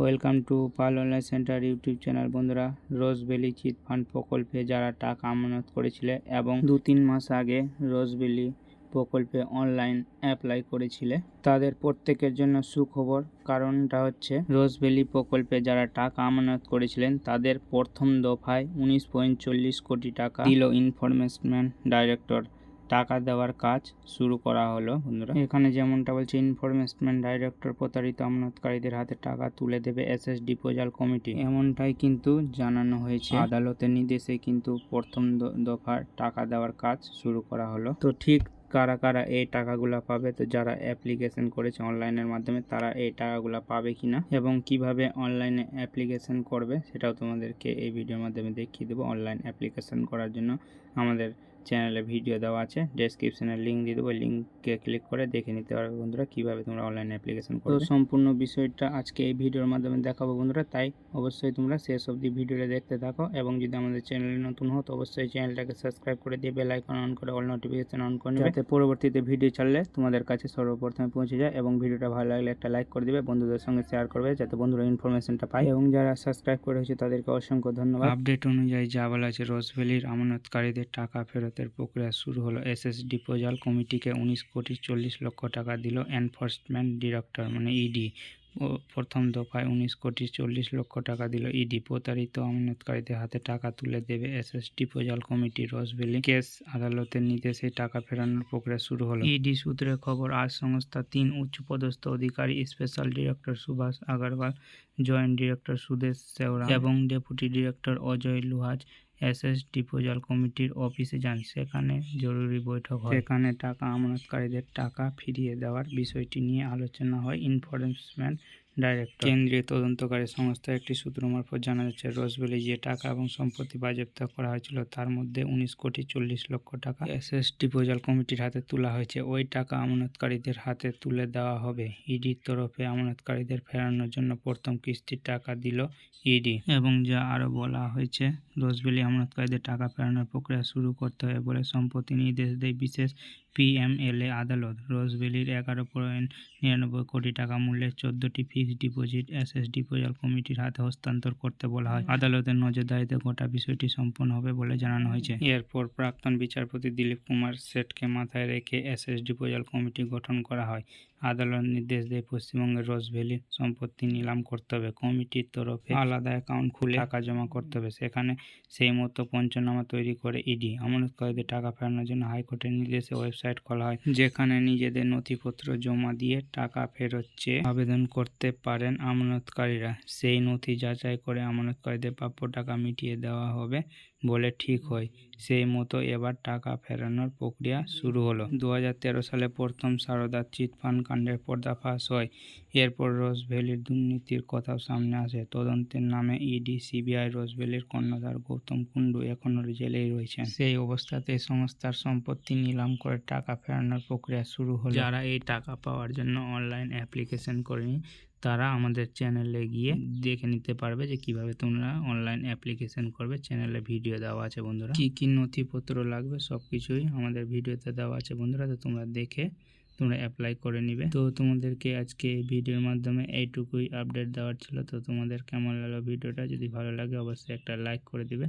Welcome to Pal online centre YouTube channel. বন্ধুরা রোজবেলি chit fund প্রকল্পে যারা টাকা আমানত করেছিলে এবং দু তিন মাস আগে রোজ রোজবেলি প্রকল্পে অনলাইন অ্যাপ্লাই করেছিলে, তাদের প্রত্যেকের জন্য সুখবর কারণটা হচ্ছে রোজ রোজবেলি প্রকল্পে যারা টাকা আমানত করেছিলেন, তাদের প্রথম দফায় উনিশ পয়েন্ট চল্লিশ কোটি টাকা দিল ইনফরমেশন ডাইরেক্টর। টাকা দেওয়ার কাজ শুরু করা হলো, বন্ধুরা। এখানে যেমনটা বলছে ইনফরমেশন ডাইরেক্টর প্রতারিত আমানতকারীদের হাতে টাকা তুলে দেবে এসএস ডিপোজাল কমিটি এমনটাই কিন্তু জানানো হয়েছে। আদালতের নির্দেশে কিন্তু প্রথম দফার টাকা দেওয়ার কাজ শুরু করা হলো। তো ঠিক কারা কারা এই টাকাগুলো পাবে, তো যারা অ্যাপ্লিকেশন করেছে অনলাইনের মাধ্যমে, তারা এই টাকাগুলো পাবে কিনা এবং কীভাবে অনলাইনে অ্যাপ্লিকেশন করবে, সেটাও তোমাদেরকে এই ভিডিওর মাধ্যমে দেখিয়ে দেবো। অনলাইন অ্যাপ্লিকেশন করার জন্য আমাদের চ্যানেলে ভিডিও দেওয়া আছে ডেসক্রিপশনে লিঙ্ক দিয়ে দেবো লিঙ্কে ক্লিক করে দেখে নিতে পারবে বন্ধুরা কীভাবে তোমরা অনলাইন অ্যাপ্লিকেশন করবে। তো সম্পূর্ণ বিষয়টা আজকে এই ভিডিওর মাধ্যমে দেখাবো বন্ধুরা তাই অবশ্যই তোমরা শেষ অবধি ভিডিওটা দেখতে থাকো এবং যদি আমাদের চ্যানেলে নতুন হও তো অবশ্যই চ্যানেলটাকে সাবস্ক্রাইব করে দিয়ে বেল আইকন অন করে অল নোটিফিকেশন অন করে যাতে পরবর্তীতে ভিডিও ছাড়লে তোমাদের কাছে সর্বপ্রথমে পৌঁছে যায় এবং ভিডিওটা ভালো লাগলে একটা লাইক করে দেবে বন্ধুদের সঙ্গে শেয়ার করবে যাতে বন্ধুরা ইনফরমেশনটা পায়। এবং যারা সাবস্ক্রাইব করেছে তাদেরকে অসংখ্য ধন্যবাদ। আপডেট অনুযায়ী যা বলা আছে রোজভ্যালির আমানতকারীদের টাকা ফেরতের প্রক্রিয়া শুরু হলো। এসএস ডিপোজাল কমিটিকে উনিশ কোটি চল্লিশ লক্ষ টাকা দিল এনফোর্সমেন্ট ডিরেক্টর মানে ইডি। প্রথম দফায় উনিশ কোটি চল্লিশ লক্ষ টাকা দিল ইডি। প্রতারিত আমানতকারীদের হাতে টাকা তুলে দেবে asset disposal committee Rose Valley. Case আদালতের নির্দেশে টাকা ফেরানোর প্রক্রিয়া শুরু হলো। ইডি সূত্রে খবর, আজ সংস্থা তিন উচ্চপদস্থ অধিকারী, special director Subhash Agarwal, joint director Sudesh Seora এবং deputy director Ajay Luhaj asset disposal কমিটির অফিসে যান। সেখানে জরুরি বৈঠক হয়। সেখানে টাকা আমানতকারীদের টাকা ফিরিয়ে দেওয়ার বিষয়টি নিয়ে আলোচনা হয়। ইনফরমেশন ডাইরেক্টর কেন্দ্রীয় তদন্তকারী সংস্থা একটি সূত্র মারফত জানা যাচ্ছে রসবেলি যে টাকা এবং সম্পত্তি বাজেয়াপ্ত করা হয়েছিল, তার মধ্যে উনিশ কোটি চল্লিশ লক্ষ টাকা এসএস ডিপোজাল কমিটির হাতে তোলা হয়েছে। ওই টাকা আমানতকারীদের হাতে তুলে দেওয়া হবে। ইডির তরফে আমানতকারীদের ফেরানোর জন্য প্রথম কিস্তির টাকা দিল ইডি। এবং যা আরও বলা হয়েছে রোজবেলি আমানতকারীদের টাকা ফেরানোর প্রক্রিয়া শুরু করতে হবে বলে সম্পত্তি নির্দেশ দেয় বিশেষ পিএমএলএ আদালত রোজভেলির এগারো পয়েন্ট নিরানব্বই কোটি টাকা মূল্যের চোদ্দটি ফিক্সড ডিপোজিট এসএস ডিপোজাল কমিটির হাতে হস্তান্তর করতে বলা হয়। আদালতের নজরদারিতে গোটা বিষয়টি সম্পন্ন হবে বলে জানানো হয়েছে। এরপর প্রাক্তন বিচারপতি দিলীপ কুমার সেটকে মাথায় রেখে এসএস ডিপোজাল কমিটি গঠন করা হয়। আদালত নির্দেশ দেয় পশ্চিমবঙ্গের রোজভ্যালির সম্পত্তি নিলাম করতে হবে। কমিটির তরফে আলাদা অ্যাকাউন্ট খুলে টাকা জমা করতে হবে। সেখানে সেই মতো পঞ্চনামা তৈরি করে ইডি। আমানতকারীদের টাকা ফেরানোর জন্য হাইকোর্টের নির্দেশে ওয়েবসাইট খোলা হয়, যেখানে নিজেদের নথিপত্র জমা দিয়ে টাকা ফেরত চেয়ে আবেদন করতে পারেন আমানতকারীরা সেই নথি যাচাই করে আমানতকারীদের প্রাপ্য টাকা মিটিয়ে দেওয়া হবে। বলে ঠিক হয়। সেই মতো এবার টাকা ফেরানোর প্রক্রিয়া শুরু হলো। দু হাজার তেরো সালে প্রথম সারদা চিটফান্ড কাণ্ডের পর্দাফাশ হয়। এরপর রোজভ্যালির দুর্নীতির কথাও সামনে আসে। তদন্তের নামে ইডি সিবিআই রোজভ্যালির কর্ণধার গৌতম কুণ্ডু এখনও জেলেই রয়েছেন। সেই অবস্থাতে সংস্থার সম্পত্তি নিলাম করে টাকা ফেরানোর প্রক্রিয়া শুরু হলো। যারা এই টাকা পাওয়ার জন্য অনলাইন অ্যাপ্লিকেশন করেনি তারা আমাদের চ্যানেলে গিয়ে দেখে নিতে পারবে যে কীভাবে তোমরা অনলাইন অ্যাপ্লিকেশন করবে। চ্যানেলে ভিডিও দেওয়া আছে বন্ধুরা। কি কি নথিপত্র লাগবে সব কিছুই আমাদের ভিডিওতে দেওয়া আছে বন্ধুরা। তো তোমরা দেখে তোমরা অ্যাপ্লাই করে নিবে। তো তোমাদেরকে আজকে ভিডিওর মাধ্যমে এইটুকুই আপডেট দেওয়ার ছিল। তো তোমাদের কেমন লাগল ভিডিওটা যদি ভালো লাগে অবশ্যই একটা লাইক করে দিবে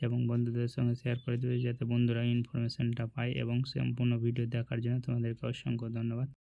এবং বন্ধুদের সঙ্গে শেয়ার করে দেবে যাতে বন্ধুরা ইনফরমেশনটা পায় এবং সম্পূর্ণ ভিডিও দেখার জন্য তোমাদেরকে অসংখ্য ধন্যবাদ।